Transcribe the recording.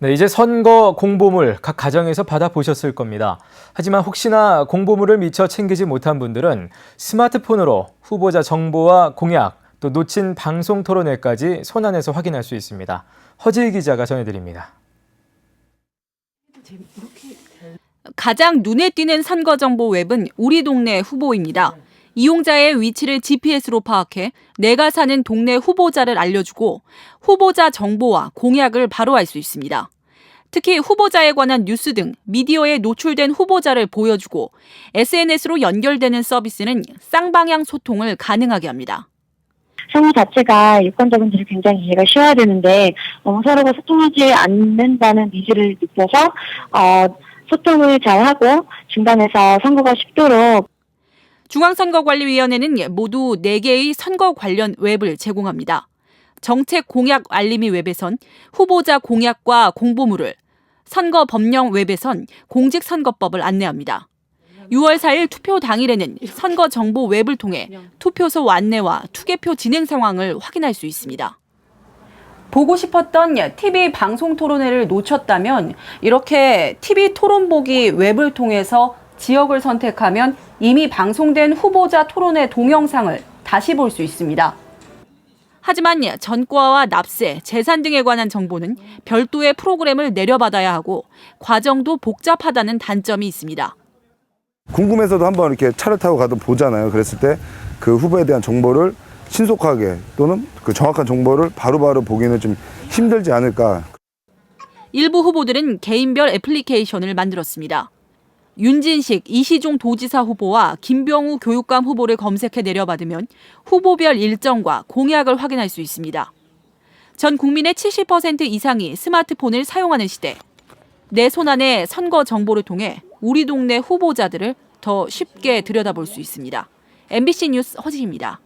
네, 이제 선거 공보물 각 가정에서 받아보셨을 겁니다. 하지만 혹시나 공보물을 미처 챙기지 못한 분들은 스마트폰으로 후보자 정보와 공약, 또 놓친 방송 토론회까지 손안에서 확인할 수 있습니다. 허지희 기자가 전해드립니다. 가장 눈에 띄는 선거 정보 웹은 우리 동네 후보입니다. 이용자의 위치를 GPS로 파악해 내가 사는 동네 후보자를 알려주고 후보자 정보와 공약을 바로 알 수 있습니다. 특히 후보자에 관한 뉴스 등 미디어에 노출된 후보자를 보여주고 SNS로 연결되는 서비스는 쌍방향 소통을 가능하게 합니다. 상호 자체가 유권자분들이 굉장히 이해가 쉬워야 되는데 너무 서로가 소통하지 않는다는 니즈를 느껴서 어, 소통을 잘 하고 중간에서 선거가 쉽도록 중앙선거관리위원회는 모두 4개의 선거 관련 웹을 제공합니다. 정책 공약 알림이 웹에선 후보자 공약과 공보물을, 선거 법령 웹에선 공직선거법을 안내합니다. 6월 4일 투표 당일에는 선거 정보 웹을 통해 투표소 안내와 투개표 진행 상황을 확인할 수 있습니다. 보고 싶었던 TV 방송 토론회를 놓쳤다면 이렇게 TV 토론 보기 웹을 통해서 지역을 선택하면 이미 방송된 후보자 토론회 동영상을 다시 볼 수 있습니다. 하지만 전과와 납세, 재산 등에 관한 정보는 별도의 프로그램을 내려받아야 하고 과정도 복잡하다는 단점이 있습니다. 궁금해서도 한번 이렇게 차를 타고 가도 보잖아요. 그랬을 때 그 후보에 대한 정보를 신속하게 또는 그 정확한 정보를 바로바로 보기는 좀 힘들지 않을까. 일부 후보들은 개인별 애플리케이션을 만들었습니다. 윤진식, 이시종 도지사 후보와 김병우 교육감 후보를 검색해 내려받으면 후보별 일정과 공약을 확인할 수 있습니다. 전 국민의 70% 이상이 스마트폰을 사용하는 시대. 내 손안의 선거 정보를 통해 우리 동네 후보자들을 더 쉽게 들여다볼 수 있습니다. MBC 뉴스 허지입니다.